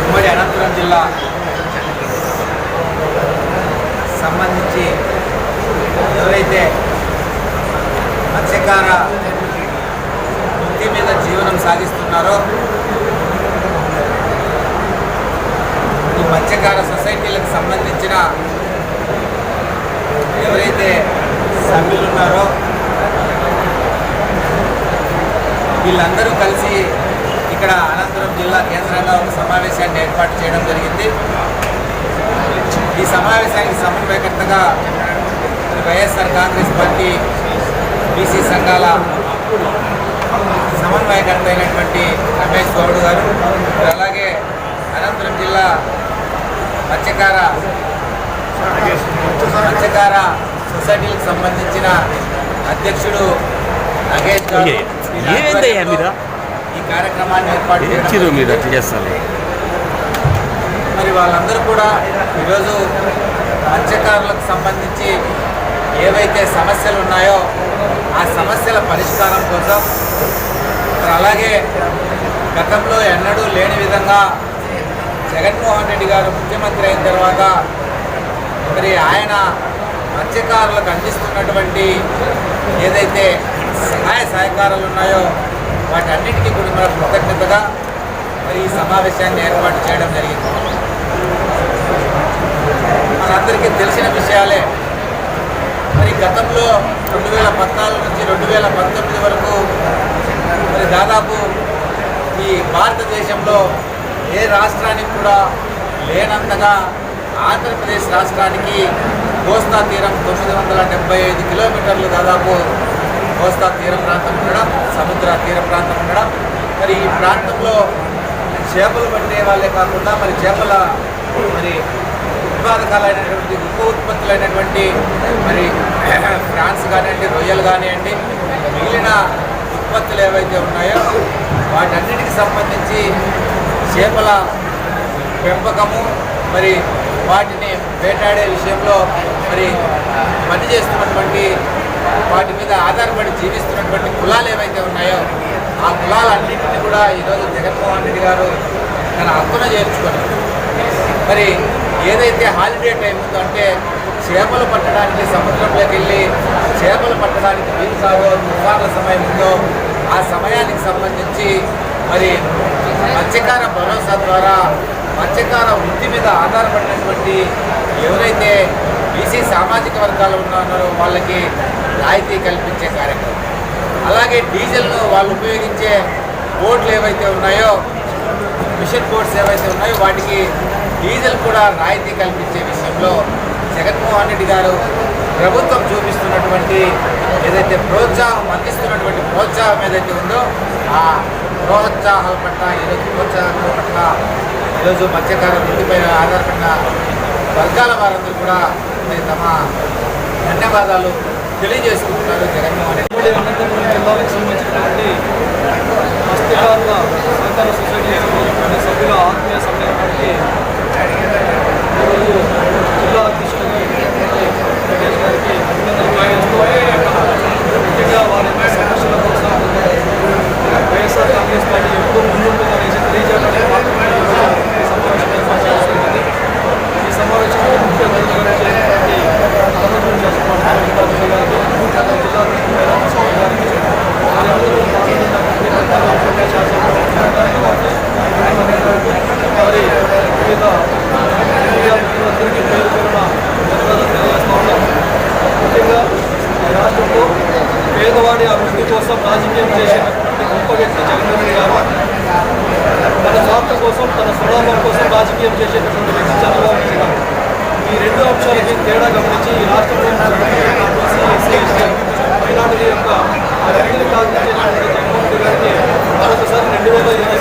ఉమ్మడి అనంతపురం జిల్లా సంబంధించి ఎవరైతే మత్స్యకార వృత్తి మీద జీవనం సాగిస్తున్నారో ఈ మత్స్యకార సొసైటీలకు సంబంధించిన ఎవరైతే సభ్యులున్నారో వీళ్ళందరూ కలిసి ఇక్కడ అనంతపురం జిల్లా కేంద్రంగా ఒక సమావేశాన్ని ఏర్పాటు చేయడం జరిగింది ఈ సమావేశానికి సమన్వయకర్తగా వైఎస్ఆర్ కాంగ్రెస్ పార్టీ బీసీ సంఘాల సమన్వయకర్త అయినటువంటి రమేష్ గౌడ్ గారు అలాగే అనంతపురం జిల్లా మత్స్యకార మత్స్యకార సొసైటీలకు సంబంధించిన అధ్యక్షుడు నగేష్ గౌడ్ మీరు? ఈ కార్యక్రమాన్ని ఏర్పాటు ఇచ్చిరు మీరు. అట్లా చేస్తారు మరి వాళ్ళందరూ కూడా ఈరోజు మత్స్యకారులకు సంబంధించి ఏవైతే సమస్యలు ఉన్నాయో ఆ సమస్యల పరిష్కారం కోసం మరి అలాగే గతంలో ఎన్నడూ లేని విధంగా జగన్మోహన్ రెడ్డి గారు ముఖ్యమంత్రి అయిన తర్వాత మరి ఆయన మత్స్యకారులకు అందిస్తున్నటువంటి ఏదైతే సహాయ సహకారాలు ఉన్నాయో వాటన్నిటికీ కూడా మన కృతజ్ఞతగా మరి ఈ సమావేశాన్ని ఏర్పాటు చేయడం జరిగింది. మనందరికీ తెలిసిన విషయాలే. మరి గతంలో రెండు వేల పద్నాలుగు నుంచి రెండు వేల పంతొమ్మిది వరకు మరి దాదాపు ఈ భారతదేశంలో ఏ రాష్ట్రానికి కూడా లేనంతగా ఆంధ్రప్రదేశ్ రాష్ట్రానికి కోస్తా తీరం తొమ్మిది వందల డెబ్బై ఐదు కిలోమీటర్లు దాదాపు కోస్తా తీర ప్రాంతం ఉండడం సముద్ర తీర ప్రాంతం ఉండడం మరి ఈ ప్రాంతంలో చేపలు పట్టే వాళ్ళే కాకుండా మరి చేపల మరి ఉత్పాదకాలైనటువంటి ఉప ఉత్పత్తులైనటువంటి మరి ఫ్రాన్స్ కానివ్వండి రొయ్యలు కానివ్వండి మిగిలిన ఉత్పత్తులు ఏవైతే ఉన్నాయో వాటన్నిటికి సంబంధించి చేపల పెంపకము మరి వాటిని వేటాడే విషయంలో మరి పని చేస్తున్నటువంటి వాటి మీద ఆధారపడి జీవిస్తున్నటువంటి కులాలు ఏవైతే ఉన్నాయో ఆ కులాలన్నింటినీ కూడా ఈరోజు జగన్మోహన్ రెడ్డి గారు తన అర్థన చేర్చుకొని మరి ఏదైతే హాలిడే టైం ఉందో అంటే చేపలు పట్టడానికి సముద్రంలోకి వెళ్ళి చేపలు పట్టడానికి వీలు సాగో తుఫాన్ల సమయం ఉందో ఆ సమయానికి సంబంధించి మరి మత్స్యకార భరోసా ద్వారా మత్స్యకార వృత్తి మీద ఆధారపడినటువంటి ఎవరైతే బీసీ సామాజిక వర్గాలు ఉన్నారో వాళ్ళకి రాయితీ కల్పించే కార్యక్రమం. అలాగే డీజిల్ను వాళ్ళు ఉపయోగించే బోట్లు ఏవైతే ఉన్నాయో మిషన్ బోట్స్ ఏవైతే ఉన్నాయో వాటికి డీజిల్ కూడా రాయితీ కల్పించే విషయంలో జగన్మోహన్ రెడ్డి గారు ప్రభుత్వం చూపిస్తున్నటువంటి ఏదైతే ప్రోత్సాహం అందిస్తున్నటువంటి ప్రోత్సాహం ఏదైతే ఉందో ఆ ప్రోత్సాహం పట్ల ఈరోజు ప్రోత్సాహం పట్ల ఈరోజు మత్స్యకార వృత్తిపై ఆధారపడిన వర్గాల వారందరూ కూడా మరి తమ ధన్యవాదాలు తెలియజేసుకుంటున్నారు జగన్మోహన్ రెడ్డి. అనంతపురం జిల్లాకు సంబంధించినటువంటి మత్స్యకారుల సహకార సొసైటీ సభ్యుల ఆత్మీయ సమ్మేళనానికి అభివృద్ధి కోసం రాజకీయం చేసినటువంటి గొప్ప వ్యక్తి జగన్మోహన్ గారు తన స్వార్థ కోసం తన స్వలాభం కోసం రాజకీయం చేసేటటువంటి వ్యక్తి చంద్రబాబు గారు. ఈ రెండు అంశాలకి తేడా గమనించి ఈ రాష్ట్రంలో మైనార్టీల యొక్క అభివృద్ధిని సాధించేటటువంటి జగన్మోహన్ గారిని మరొకసారి రెండు వేల ఇరవై